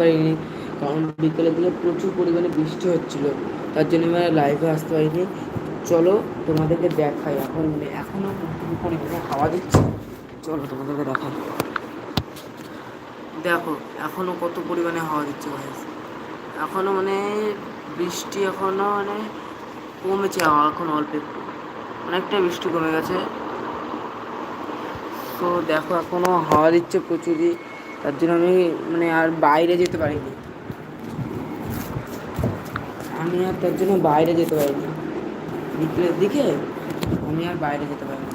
পারিনি। কারণ বিকেলের দিকে প্রচুর পরিমাণে বৃষ্টি হচ্ছিল। তার জন্য আমি লাইভে আসতে পারিনি। চলো তোমাদেরকে দেখাই। এখন এখনও পরিমাণে হাওয়া দিচ্ছে। চলো তোমাদেরকে দেখাই। দেখো এখনও কত পরিমাণে হাওয়া দিচ্ছে ভাই এখনও মানে বৃষ্টি এখনও মানে কমেছে হাওয়া, এখন অল্প একটু। অনেকটা বৃষ্টি কমে গেছে। তো দেখো এখনও হাওয়া দিচ্ছে প্রচুরই। তার জন্য আমি মানে আর বাইরে যেতে পারিনি। আমি আর তার জন্য বাইরে যেতে পারিনি। বিকেলের দিকে আমি আর বাইরে যেতে পারিনি।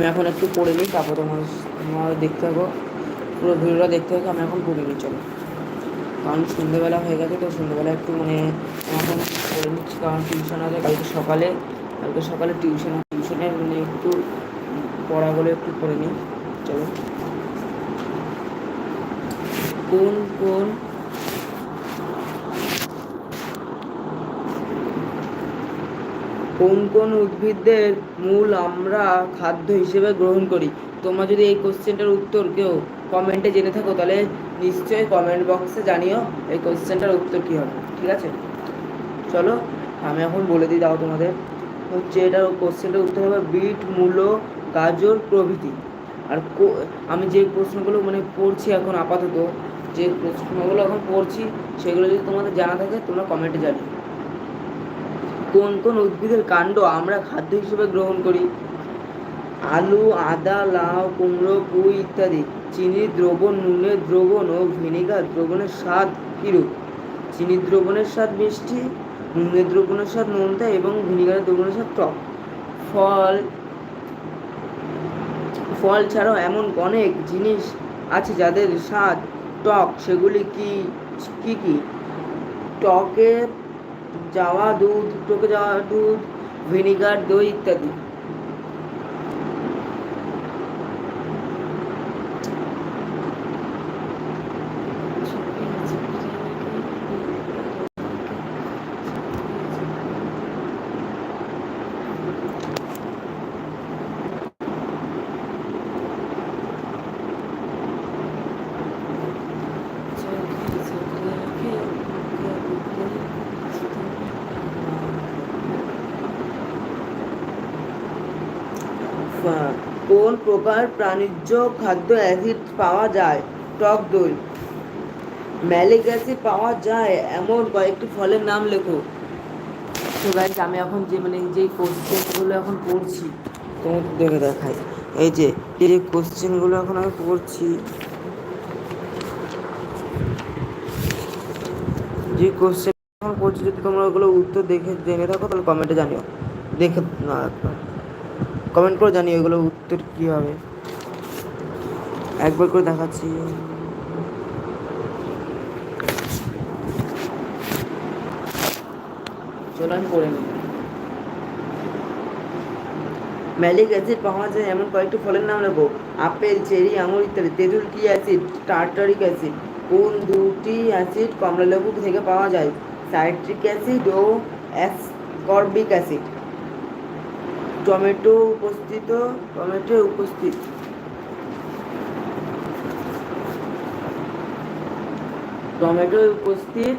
আমি এখন একটু পড়ে নিই, তারপর তোমার তোমার দেখতে থাকো। পুরো ভিডিওটা দেখতে থাকো, আমি এখন পড়ে নিই, চলো। কারণ সন্ধ্যেবেলা হয়ে গেছে, তো সন্ধ্যেবেলা একটু মানে এখন পড়ে নিচ্ছি, কারণ টিউশন আছে, কালকে সকালে কালকে সকালে টিউশন টিউশনে মানে একটু পড়াগুলো একটু পড়ে নিই, চলো। কোন কোন? কোন কোন উদ্ভিদের মূল আমরা খাদ্য হিসেবে গ্রহণ করি? তোমরা যদি এই কোশ্চেনটার উত্তর কেউ কমেন্টে জেনে থাকো, তাহলে নিশ্চয়ই কমেন্ট বক্সে জানিও এই কোশ্চেনটার উত্তর কী হবে, ঠিক আছে? চলো, আমি এখন বলে দিই, দাও তোমাদের। হচ্ছে এটার কোশ্চেনটার উত্তর হবে বিট, মূলো, গাজর প্রভৃতি। আর আমি যে প্রশ্নগুলো মানে পড়ছি এখন আপাতত, যে প্রশ্নগুলো এখন পড়ছি, সেগুলো যদি তোমাদের জানা থাকে, তোমরা কমেন্টে জানিও। কোন কোন উদ্ভিদের কাণ্ড আমরা খাদ্য হিসেবে গ্রহণ করি? আলু, আদা, লাউ, কুমড়ো, পুঁই ইত্যাদি। চিনি, দ্রবণ, নুনের দ্রবণ ও ভিনেগার দ্রবণের স্বাদ কিরূপ? চিনি দ্রবণের স্বাদ মিষ্টি, নুনের দ্রবণের স্বাদ নোনতা এবং ভিনেগারের দ্রবণের স্বাদ টক। ফল ফল ছাড়াও এমন অনেক জিনিস আছে যাদের স্বাদ টক। সেগুলি কি কি কি? টকের যাওয়া দুধ টোকে যাওয়া দুধ ভিনিগার দই ইত্যাদি প্রকার প্রাণীজ খাদ্য, অ্যাসিড পাওয়া যায়, টক দই। ম্যালিক অ্যাসিড পাওয়া যায়, এমন কয়েকটি ফলের নাম লেখো। তো গাইজ আমি এখন যে মানে যে কোশ্চেনগুলো এখন পড়ছি তোমাকে দেখে দেখাই। এই যে, এই কোশ্চেনগুলো এখন আমি পড়ছি। যে কোশ্চেন এখন পড়ছি, যদি তোমরা ওগুলো উত্তর দেখে জেনে থাকো, তাহলে কমেন্টে জানিও। দেখে, না কমেন্ট করে জানি এগুলো উত্তর কী হবে একবার করে দেখাচ্ছি। চলো আমি পড়ে নিই ম্যালিক অ্যাসিড পাওয়া যায় এমন কয়েকটি ফলের নাম নেব আপেল চেরি আঙুর ইত্যাদি। তেঁতুল কি অ্যাসিড টার্টারিক অ্যাসিড কোন দুটি অ্যাসিড কমলালেবু থেকে পাওয়া যায়? সাইট্রিক অ্যাসিড ও অ্যাসকর্বিক অ্যাসিড টমেটো উপস্থিত টমেটো উপস্থিত। টমেটো উপস্থিত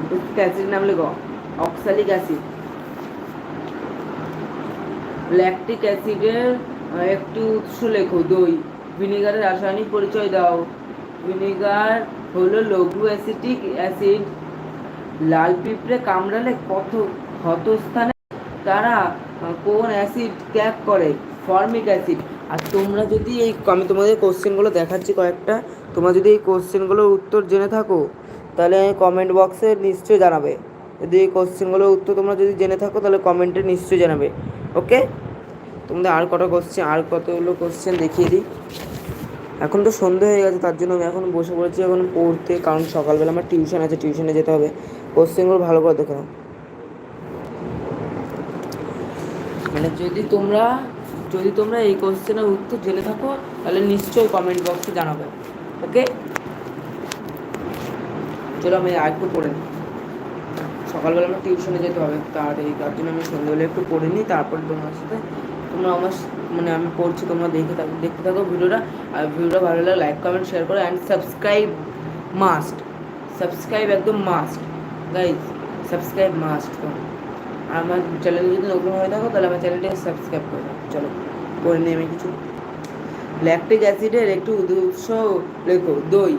উপস্থিত অ্যাসিড নাম লেখো অক্সালিক অ্যাসিড ল্যাকটিক অ্যাসিডের একটি উৎস লেখো, দই। ভিনিগারের রাসায়নিক পরিচয় দাও। ভিনিগার হলো লঘু অ্যাসিটিক অ্যাসিড লাল পিঁপড়ে কামড়ালে কত ক্ষতস্থানে তারা কোন অ্যাসিড ত্যাগ করে? ফর্মিক অ্যাসিড আর তোমরা যদি এই, আমি তোমাদের কোশ্চেনগুলো দেখাচ্ছি কয়েকটা। তোমরা যদি এই কোশ্চেনগুলোর উত্তর জেনে থাকো, তাহলে কমেন্ট বক্সে নিশ্চয়ই জানাবে। যদি এই কোশ্চেনগুলোর উত্তর তোমরা যদি জেনে থাকো, তাহলে কমেন্টে নিশ্চয়ই জানাবে। ওকে তোমাদের আর কটা কোশ্চেন আর কতগুলো কোশ্চেন দেখিয়ে দিই। এখন তো সন্ধে হয়ে গেছে, তার জন্য আমি এখন বসে পড়েছি এখন পড়তে। কারণ সকালবেলা আমার টিউশন আছে টিউশনে যেতে হবে। কোশ্চেনগুলো ভালো করে দেখে নাও। মানে যদি তোমরা যদি তোমরা এই কোশ্চেনের উত্তর জেনে থাকো, তাহলে নিশ্চয়ই কমেন্ট বক্সে জানাবে। ওকে চলো আমি আর একটু পড়ে নিই। সকালবেলা আমার টিউশনে যেতে হবে তার এই, তার জন্য আমি সন্ধ্যেবেলা একটু পড়ে নিই, তারপরে তোমার সাথে তোমরা আমার মানে আমি পড়ছি, তোমরা দেখে থাকো, দেখতে থাকো ভিডিওটা, আর ভিডিওটা ভালো লাগলে লাইক কমেন্ট শেয়ার করো অ্যান্ড সাবস্ক্রাইব মাস্ট সাবস্ক্রাইব একদম মাস্ট গাইজ সাবস্ক্রাইব মাস্ট আর আমার চ্যানেল যদি নতুন হয়ে থাকো, তাহলে আমার চ্যানেলটাকে সাবস্ক্রাইব করে দাও। চলো, করে নিই আমি কিছু। ল্যাকটিক অ্যাসিডের একটু উৎস লেখো, দই।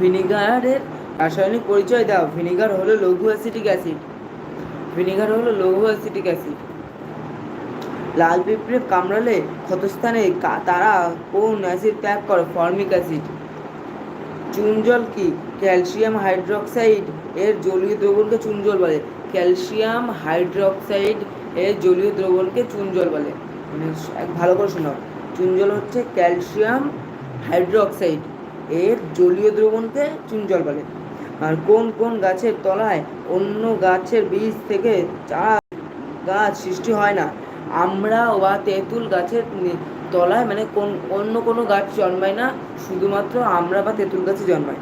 ভিনিগারের রাসায়নিক পরিচয় দাও। ভিনিগার হলো লঘু অ্যাসিটিক অ্যাসিড ভিনিগার হলো লঘু অ্যাসিটিক অ্যাসিড লাল পিঁপড়ে কামড়ালে ক্ষতস্থানে তারা কোন অ্যাসিড ত্যাগ করে? ফর্মিক অ্যাসিড চুন জল কি? ক্যালসিয়াম হাইড্রোক্সাইড এর জলীয় দ্রবণকে চুন জল বলে। ক্যালসিয়াম হাইড্রোক্সাইড এর জলীয় দ্রবণকে চুন জল বলে। মানে এক- ভালো করে শোনাও। চুন জল হচ্ছে ক্যালসিয়াম হাইড্রোক্সাইড এর জলীয় দ্রবণকে চুন জল বলে। আর কোন কোন গাছের তলায় অন্য গাছের বীজ থেকে চারা গাছ সৃষ্টি হয় না? আমরা বা তেঁতুল গাছের তলায় মানে কোন, অন্য কোনো গাছ জন্মায় না, শুধুমাত্র আমরা বা তেঁতুল গাছে জন্মায়।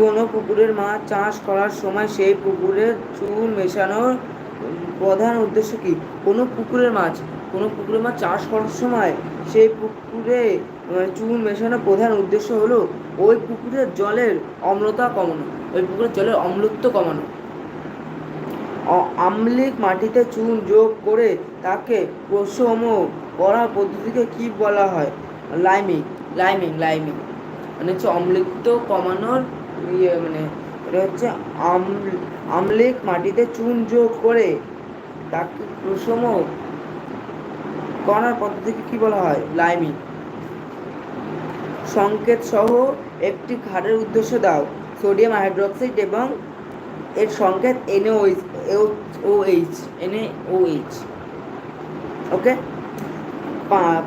কোনো পুকুরের মাছ চাষ করার সময় সেই পুকুরের চুন মেশানোর প্রধান উদ্দেশ্য কি? কোনো পুকুরের মাছ কোনো পুকুরের মাছ চাষ করার সময় সেই পুকুরে আহ, চুন মেশানোর প্রধান উদ্দেশ্য হলো ওই পুকুরের জলের অম্লতা কমানো ওই পুকুরের জলের অম্লত্ব কমানো। আম্লিক মাটিতে চুন যোগ করে তাকে প্রশম করার পদ্ধতিকে কি বলা হয়? Liming liming liming. মানে হচ্ছে অম্লিত্ব কমানোর ইয়ে মানে এটা হচ্ছে আম- আম্লিক মাটিতে চুন যোগ করে তাকে প্রশম করার পদ্ধতিকে কি বলা হয়? লাইমিং। সংকেত সহ একটি ক্ষারের উদ্দেশ্য দাও। সোডিয়াম হাইড্রোক্সাইড এবং এর সংকেত এনওএইচ ওএইচ এনএওএইচ ওকে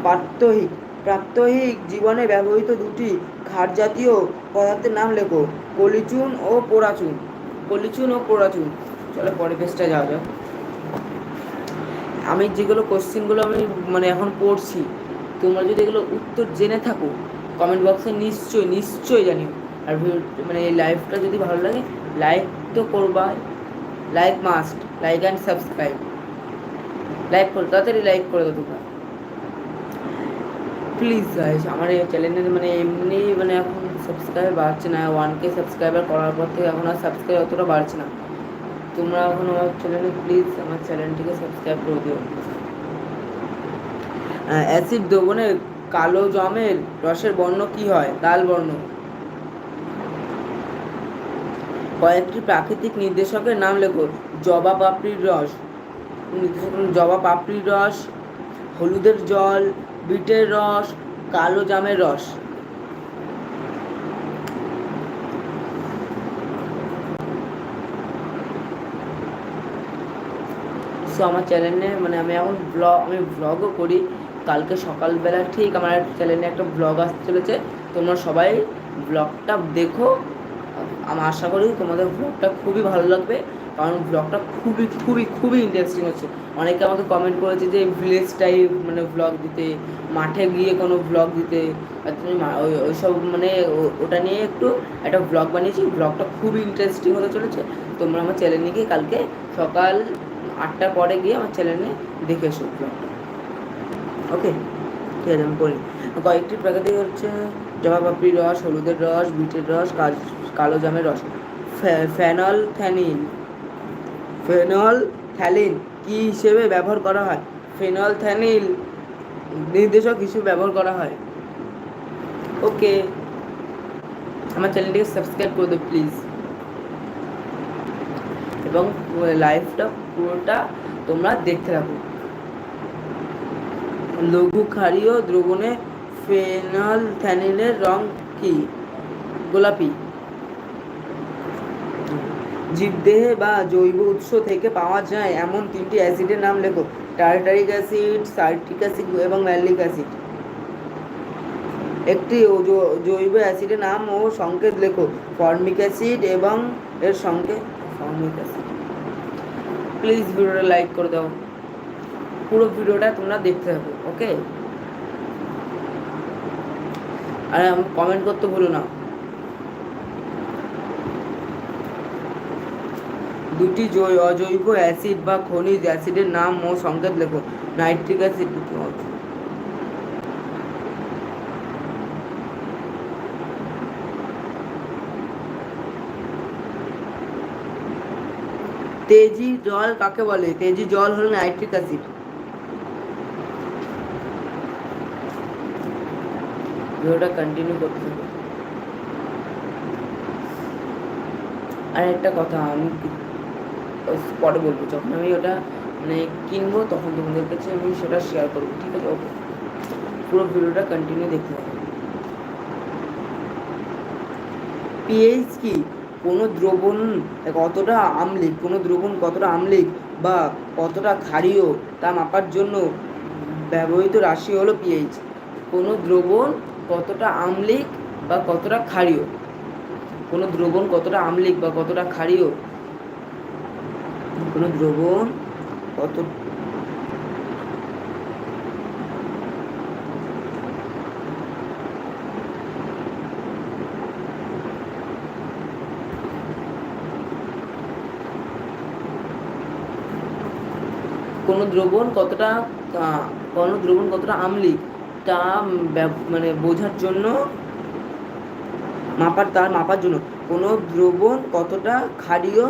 প্রাত্যহিক প্রাত্যহিক জীবনে ব্যবহৃত দুটি ক্ষার জাতীয় পদার্থের নাম লেখো, কলিচুন ও পোড়াচুন। কলিচুন ও পোড়াচুন। চলো পরের পেজটা যাওয়া যাক। আমি যেগুলো কোশ্চেনগুলো আমি মানে এখন পড়ছি, তোমরা যদি এগুলো উত্তর জেনে থাকো কমেন্ট বক্সে নিশ্চয়ই নিশ্চয়ই জানিও। আর মানে এই লাইভটা যদি ভালো লাগে লাইক তো করবা। Like must like and subscribe like করো, তাড়াতাড়ি লাইক করে দাও তোমরা। প্লিজ গাইস আমার এই চ্যানেলের মানে এমনি মানে এখন সাবস্ক্রাইবার বাড়ছে না ওয়ান কে সাবস্ক্রাইবার করার পর থেকে এখন আর সাবস্ক্রাইব অতটা বাড়ছে না। তোমরা এখন আমার চ্যানেলে প্লিজ আমার চ্যানেলটিকে সাবস্ক্রাইব করে দিও। অ্যাসিড দ্রবণের কালো জমের রসের বর্ণ কি হয়? লাল বর্ণ। কয়েকটি প্রাকৃতিক নির্দেশকের নাম লেখো। জবা পাপড়ির রস। জবা পাপড়ির রস, হলুদের জল বিটের রস, কালো জামের রস। সো আমার চ্যানেলে মানে আমি এখন ব্লগ আমি ব্লগও করি। কালকে সকালবেলা ঠিক আমার চ্যানেলে একটা ব্লগ আসতে চলেছে। তোমরা সবাই ব্লগটা দেখো। আমি আশা করি তোমাদের ব্লগটা খুবই ভালো লাগবে। কারণ ব্লগটা খুবই খুবই খুবই ইন্টারেস্টিং হচ্ছে। অনেকে আমাকে কমেন্ট করেছে যে ভিলেজ টাইপ মানে ব্লগ দিতে, মাঠে গিয়ে কোনো ব্লগ দিতে, আর তুমি ওই, ওইসব মানে ওটা নিয়ে একটু একটা ব্লগ বানিয়েছি। ব্লগটা খুবই ইন্টারেস্টিং হতে চলেছে। তোমরা আমার চ্যানেলে গিয়ে কালকে সকাল আটটার পরে গিয়ে আমার চ্যানেলে দেখে এসো ওকে ঠিক আছে, আমি করি। কয়েকটি প্রাকৃতিক হচ্ছে জবা পাপড়ির রস, হলুদের রস, বিটের রস কালো জামের রস। ফে- ফেনল থ্যানিন ফেনল থ্যালিন কি হিসেবে ব্যবহার করা হয়? ফেনল থ্যানিল নির্দেশক হিসেবে ব্যবহার করা হয়। ওকে। আমার চ্যানেলটিকে সাবস্ক্রাইব করে দেবে প্লিজ। এবং লাইভটা পুরোটা তোমরা দেখতে থাকো। লঘু ক্ষারীয় দ্রবণে ফেনল থ্যানিলের রং কি? গোলাপি। জীবদেহে বা জৈব উৎস থেকে পাওয়া যায় এমন তিনটি অ্যাসিডের নাম লেখো। টার্টারিক অ্যাসিড, সাইট্রিক অ্যাসিড এবং ম্যালিক অ্যাসিড। একটি জৈব অ্যাসিডের নাম ও সংকেত লেখো। ফর্মিক অ্যাসিড এবং এর সঙ্গে ফর্মিক অ্যাসিড। প্লিজ ভিডিওটা লাইক করে দাও। পুরো ভিডিওটা তোমরা দেখতে হবে ওকে? আর কমেন্ট করতে ভুলো না। দুটি অজৈব অ্যাসিড বা খনিজ অ্যাসিডের নাম ও সংকেত লেখো। নাইট্রিক অ্যাসিড তেজি জল কাকে বলে? তেজি জল হলো নাইট্রিক অ্যাসিড। ভিডিওটা কন্টিনিউ করতে হবে আর একটা কথা, আমি পরে বলব, যখন আমি ওটা মানে কিনবো, তখন তোমাদের কাছে আমি সেটা শেয়ার করব, ঠিক আছে? ওকে। পুরো ভিডিওটা কন্টিনিউ দেখতে হবে পিএইচ কি? কোনো দ্রবণ কতটা আম্লিক, কোনো দ্রবণ কতটা আম্লিক বা কতটা ক্ষারীয় তা মাপার জন্য ব্যবহৃত রাশি হলো পিএইচ কোনো দ্রবণ কতটা আম্লিক বা কতটা ক্ষারীয়? কোনো দ্রবণ কতটা আম্লিক বা কতটা ক্ষারীয় কোনো দ্রবণ কত? কোনো দ্রবণ কতটা কোনো দ্রবণ কতটা আম্লিক, তা মানে বোঝার জন্য, মাপার, তার মাপার জন্য, কোনো দ্রবণ কতটা ক্ষারীয়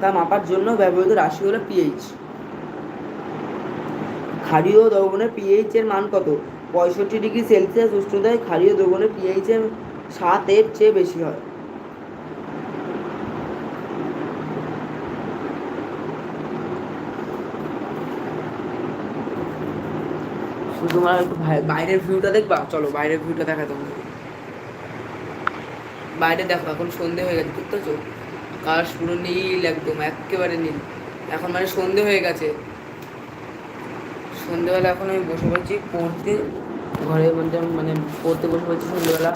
তা মাপার জন্য ব্যবহৃত রাশি হলো পিএইচ ক্ষারীয় দ্রবণের পিএইচ এর মান কত? পঁয়ষট্টি ডিগ্রি সেলসিয়াস উষ্ণতায় ক্ষারীয় দ্রবণের পিএইচ এর সাত এর চেয়ে বেশি হয়। তোমার একটু বাইরের ভিউটা দেখবা? চলো, বাইরের ভিউটা দেখা তোমার বাইরে দেখো, এখন সন্ধে হয়ে গেছে বুঝতেছো আকাশ পুরো নীল একদম, একেবারে নীল। এখন মানে সন্ধে হয়ে গেছে। সন্ধেবেলা এখন আমি বসে পড়ছি পড়তে, ঘরের মধ্যে মানে পড়তে বসে পড়ছি সন্ধেবেলা।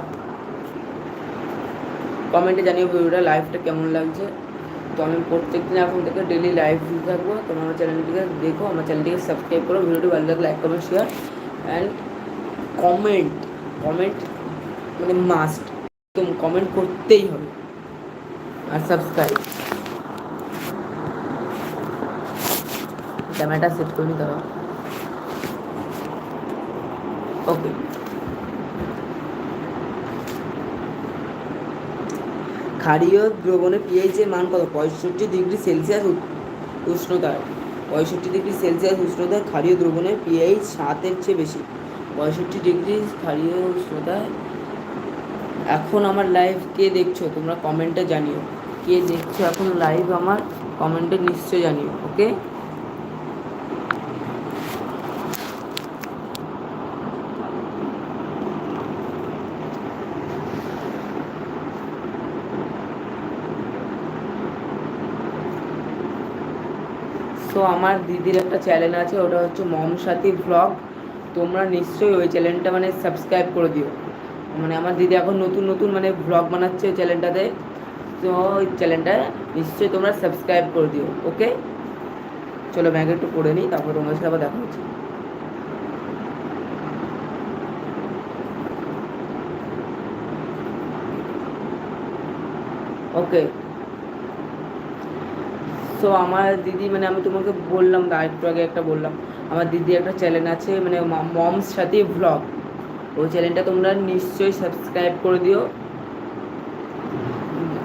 কমেন্টে জানিও ভিডিওটা লাইভটা কেমন লাগছে? তো আমি প্রত্যেক দিন এখন থেকে ডেলি লাইভ দিতে থাকব। তোমরা আমার চ্যানেলটিকে দেখো, আমার চ্যানেলটিকে সাবস্ক্রাইব করো, ভিডিওটি ভালো লাগলে like comment share and comment comment মানে মাস্ট একদম কমেন্ট করতেই হবে। আর সাবস্ক্রাইব ক্যামেরাটা সেট করে হবে। ওকে ক্ষারীয় দ্রবণে পিএইচ এর মান কত? পঁয়ষট্টি ডিগ্রি সেলসিয়াস উ- উষ্ণতায়। পঁয়ষট্টি ডিগ্রি সেলসিয়াস উষ্ণতায় ক্ষারীয় দ্রবণের পিএইচ সাতের চেয়ে বেশি। পঁয়ষট্টি ডিগ্রি ক্ষারীয় উষ্ণতায়। এখন আমার লাইভ কে দেখছ, তোমরা কমেন্টে জানিও। কে দেখছ এখন লাইভ আমার কমেন্টে নিশ্চয়ই জানিও ওকে তো আমার দিদির একটা চ্যানেল আছে, ওটা হচ্ছে মম সাথী ব্লগ তোমরা নিশ্চয়ই ওই চ্যানেলটা মানে সাবস্ক্রাইব করে দিও। মানে আমার দিদি এখন নতুন নতুন মানে ব্লগ বানাচ্ছে ওই চ্যানেলটাতে তো ওই চ্যানেলটা নিশ্চয়ই তোমরা সাবস্ক্রাইব করে দিও ওকে চলো ব্যাগে একটু পড়ে নিই, তারপর তোমার সাথে আবার দেখা হচ্ছে। ওকে সো আমার দিদি মানে আমি তোমাকে বললাম একটু আগে একটা বললাম, আমার দিদি একটা চ্যানেল আছে মানে মমস সাথে ভ্লগ ওই চ্যানেলটা তোমরা নিশ্চয়ই সাবস্ক্রাইব করে দিও।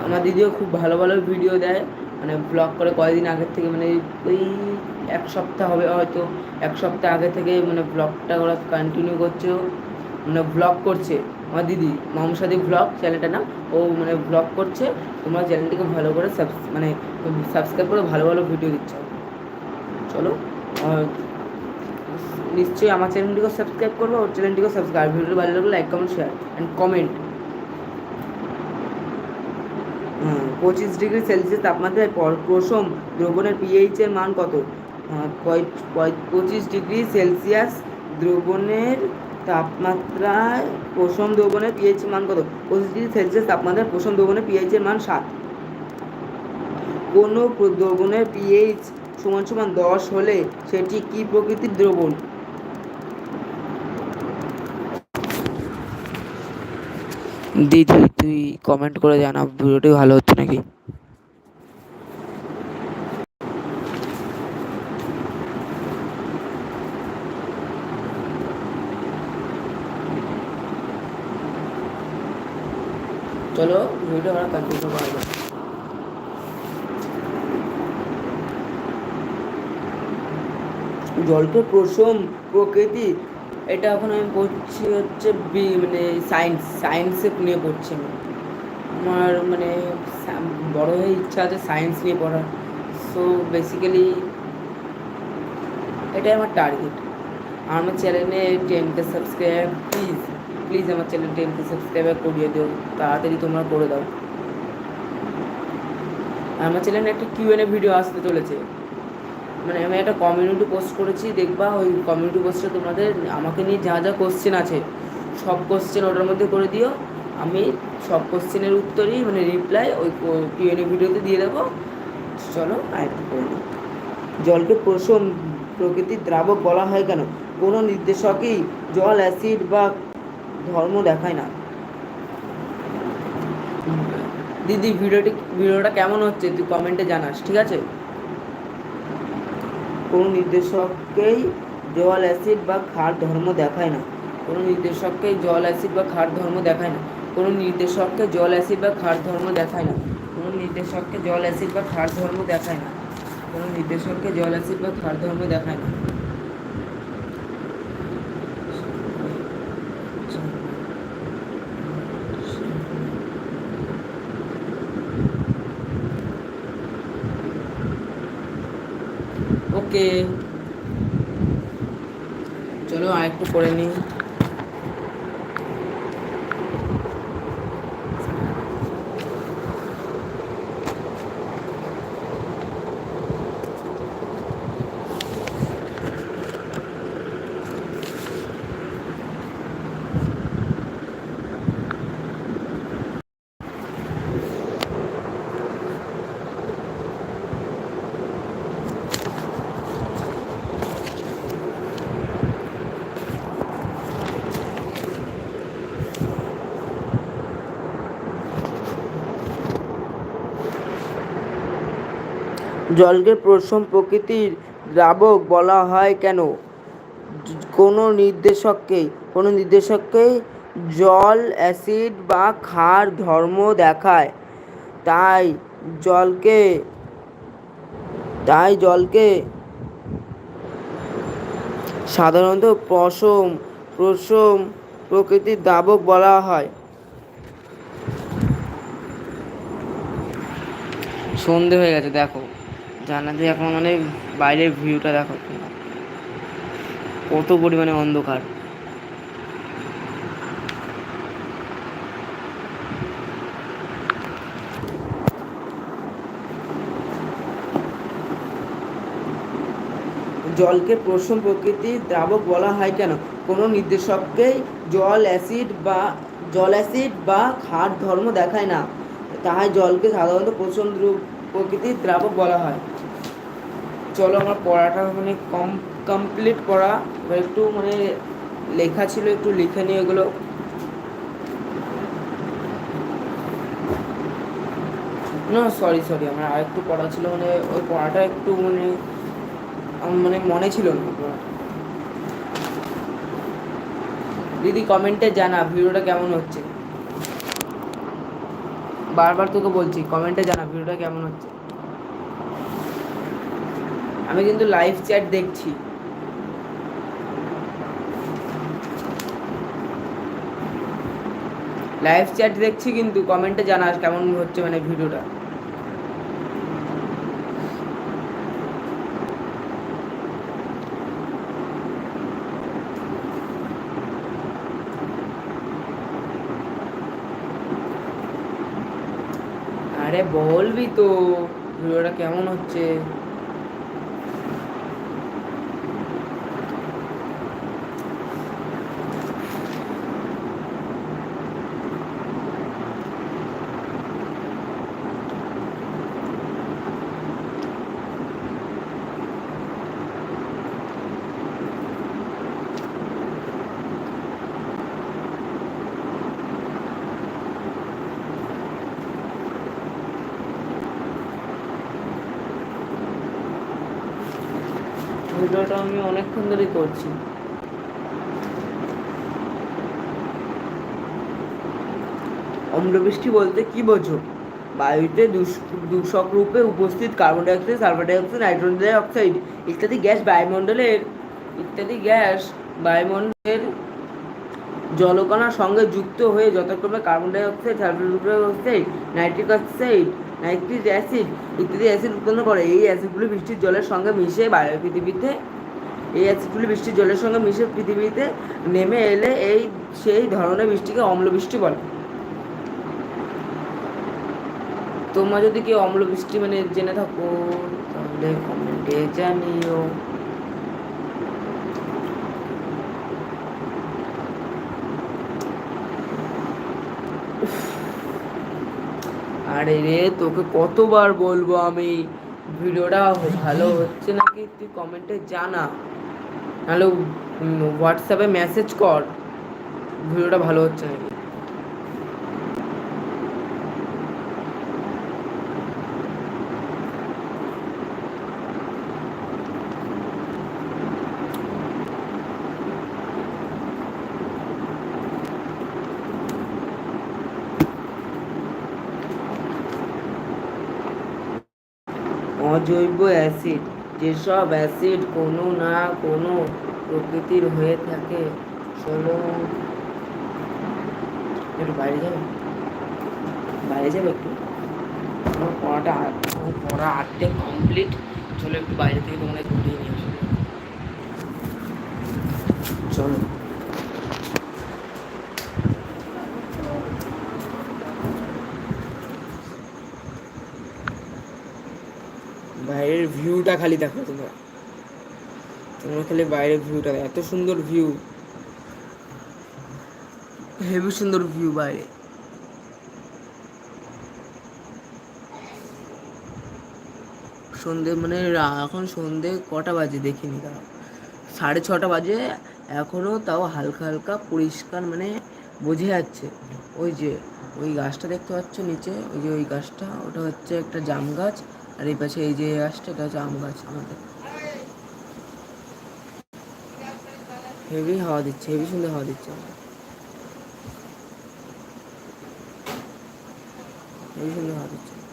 আমার দিদিও খুব ভালো ভালো ভিডিও দেয় মানে ব্লগ করে কয়েকদিন আগের থেকে মানে ওই এক সপ্তাহ হবে হয়তো, এক সপ্তাহ আগে থেকে মানে ব্লগটা ওরা কন্টিনিউ করছে মানে ব্লগ করছে। আমার দিদি, মমসাদি ব্লগ চ্যানেলটা না ও মানে ব্লগ করছে, তোমরা চ্যানেলটিকে ভালো করে মানে সাবস্ক্রাইব করে ভালো ভালো ভিডিও দিচ্ছে। চলো নিশ্চয়ই আমার চ্যানেলটিকেও সাবস্ক্রাইব করব, ওর চ্যানেলটিকেও সাবস্ক্রাইব ভিডিও ভালো লাগলে like comment share and comment পঁচিশ ডিগ্রি সেলসিয়াস তাপমাত্রায় পর- প্রশম দ্রবণের পিএইচ এর মান কত? পঁচিশ ডিগ্রি সেলসিয়াস দ্রবণের তাপমাত্রায় প্রথম দ্রবণের পিএইচ মান কত? পঁচিশ ডিগ্রি সেলসিয়াস তাপমাত্রায় প্রথম দ্রবণের পিএইচ এর মান সাত। কোনো দ্রবণের পিএইচ সমান সমান দশ হলে সেটি কি প্রকৃতির দ্রবণ? দিদি, তুই কমেন্ট করে জানা ভিডিওটি ভালো হচ্ছে নাকি? চলো ভিডিও আমরা কন্টিনিউ করা যাক জলকে প্রসম প্রকৃতি এটা এখন আমি পড়ছি হচ্ছে বি মানে সায়েন্স সায়েন্সে নিয়ে পড়ছি আমি। আমার মানে বড় হয়ে ইচ্ছা আছে সায়েন্স নিয়ে পড়ার। সো বেসিক্যালি এটাই আমার টার্গেট আমার চ্যানেলে টেনকে সাবস্ক্রাইব প্লিজ প্লিজ আমার চ্যানেল টেনকে সাবস্ক্রাইব করিয়ে দিও। তাড়াতাড়ি তোমরা করে দাও। আমার চ্যানেলে একটা কিউএনএ ভিডিও আসতে চলেছে। মানে আমি একটা কমিউনিটি পোস্ট করেছি, দেখবা ওই কমিউনিটি পোস্টে তোমাদের আমাকে নিয়ে যা যা কোশ্চেন আছে, সব কোশ্চেন ওটার মধ্যে করে দিও। আমি সব কোশ্চেনের উত্তরই মানে রিপ্লাই ওই কিউএনএ ভিডিওতে দিয়ে দেবো। চলো আয়ত্ত করে দিই। জলকে প্রসম প্রকৃতির দ্রাবক বলা হয় কেন? কোনো নির্দেশকই জল অ্যাসিড বা ধর্ম দেখায় না। দিদি ভিডিওটি ভিডিওটা কেমন হচ্ছে? তুই কমেন্টে জানাস, ঠিক আছে? কোনো নির্দেশককেই জল, অ্যাসিড বা ক্ষার ধর্ম দেখায় না। কোনো নির্দেশককেই জল, অ্যাসিড বা ক্ষার ধর্ম দেখায় না। কোনো নির্দেশককে জল, অ্যাসিড বা ক্ষার ধর্ম দেখায় না। কোনো নির্দেশককে জল, অ্যাসিড বা ক্ষার ধর্ম দেখায় না। কোনো নির্দেশককে জল, অ্যাসিড বা ক্ষার ধর্ম দেখায় না। ওকে চলো আরেকটু করে নিই। জলকে প্রসম প্রকৃতির দ্রাবক বলা হয় কেন? কোনো নির্দেশককে কোনো নির্দেশককে জল, অ্যাসিড বা ক্ষার ধর্ম দেখায়। তাই জলকে তাই জলকে সাধারণত প্রসম প্রসম প্রকৃতির দ্রাবক বলা হয়। সন্ধে হয়ে গেছে, দেখো। জানাতে এখন মানে বাইরের ভিউটা দেখো। কত পরিমাণে অন্ধকার। জলকে প্রসম প্রকৃতির দ্রাবক বলা হয় কেন? কোনো নির্দেশককেই জল অ্যাসিড বা, জল অ্যাসিড বা খাট ধর্ম দেখায় না। তাই জলকে সাধারণত দ্রু- প্রকৃতির দ্রাবক বলা হয়। চলো আমার পড়াটা মানে কম কমপ্লিট এবার একটু মানে লেখা ছিল, একটু লিখে নিই এগুলো না সরি সরি আমার আর একটু পড়া ছিল মানে ওই পড়াটা একটু মানে মানে মনে ছিল না। দিদি কমেন্টে জানা, ভিডিওটা কেমন হচ্ছে? বারবার তোকে বলছি কমেন্টে জানা, ভিডিওটা কেমন হচ্ছে? আমি কিন্তু লাইভ চ্যাট দেখছি। লাইভ চ্যাট দেখছি কিন্তু কমেন্টে জানাস কেমন হচ্ছে মানে ভিডিওটা। আরে বলবি তো, ভিডিওটা কেমন হচ্ছে? ভিডিওটা আমি অনেকক্ষণ ধরেই করছি। অম্লবৃষ্টি বলতে কি বোঝো? বায়ুতে দূষক রূপে উপস্থিত carbon dioxide, sulphur dioxide, nitrogen dioxide ইত্যাদি গ্যাস বায়ুমণ্ডলের, ইত্যাদি গ্যাস বায়ুমণ্ডলের জলকণার সঙ্গে যুক্ত হয়ে যথাক্রমে carbon dioxide sulphur dioxide nitric oxide nitric acid ইত্যাদি অ্যাসিড উৎপন্ন করে। এই অ্যাসিডগুলি বৃষ্টির জলের সঙ্গে মিশে পৃথিবীতে, এই অ্যাসিডগুলি বৃষ্টির জলের সঙ্গে মিশে পৃথিবীতে নেমে এলে এই সেই ধরনের বৃষ্টিকে অম্লবৃষ্টি বলে। তোমরা যদি কেউ অম্ল বৃষ্টি মানে জেনে থাকো, তাহলে কমেন্টে জানিও। আরে রে, তোকে কতবার বলব আমি? ভিডিওটা ভালো হচ্ছে নাকি? তুই কমেন্টে জানা। নাহলে হোয়াটসঅ্যাপে মেসেজ কর। ভিডিওটা ভালো হচ্ছে নাকি? অজৈব অ্যাসিড, যেসব অ্যাসিড কোনো না কোনো প্রকৃতির হয়ে থাকে। চলো। একটু বাইরে যাবে বাইরে যাবে একটু। আমার পড়াটা পড়া আর্ধেক কমপ্লিট। চলো একটু বাইরে থেকে তোমরা ঘুরিয়ে নিয়ে আসো। চলো বাইরের ভিউটা খালি দেখো তোমরা। তোমরা খালি বাইরের ভিউটা এত সুন্দর ভিউ। হেভি সুন্দর ভিউ বাইরে। সন্ধে মানে এখন সন্ধে কটা বাজে দেখিনি তাও সাড়ে ছটা বাজে এখনও তাও হালকা হালকা পরিষ্কার মানে বোঝা যাচ্ছে। ওই যে, ওই গাছটা দেখতে পাচ্ছ নিচে? ওই যে ওই গাছটা, ওটা হচ্ছে একটা জাম গাছ। আর এই পাশে এই যে গাছটা এটা হচ্ছে আম গাছ আমাদের। হেভি হাওয়া দিচ্ছে হেভি সুন্দর হাওয়া দিচ্ছে হেভি সুন্দর হাওয়া দিচ্ছে।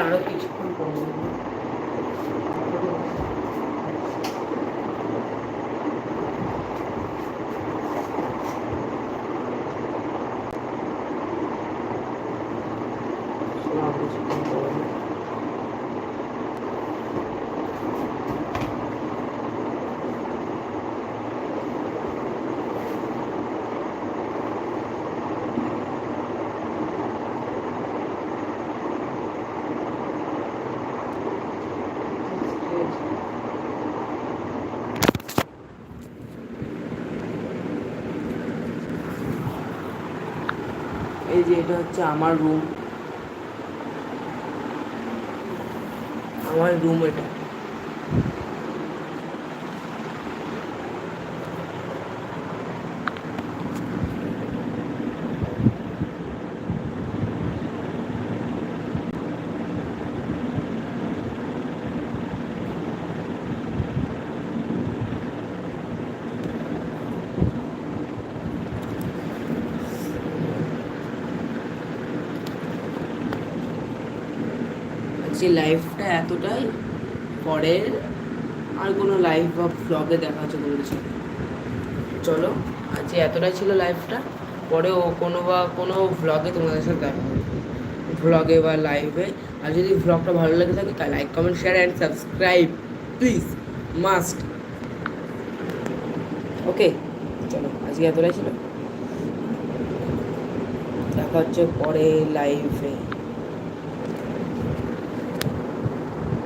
আরও কিছুক্ষণ পরে আরও কিছুক্ষণ পরে। এই যে এটা হচ্ছে আমার রুম আমার রুম এটা। আজকে লাইফটা এতটাই পরের, আর কোনো লাইভ বা ভ্লগে দেখা হচ্ছে সাথে চলো আজকে এতটাই ছিল লাইফটা পরে ও কোনো বা কোনো ভ্লগে তোমাদের সাথে দেখা হবে। ভ্লগে বা লাইভে আর যদি ভ্লগটা ভালো লেগে থাকে, তাহলে like comment share and subscribe please must okay চলো, আজকে এতটাই ছিল। দেখা হচ্ছে পরে লাইভে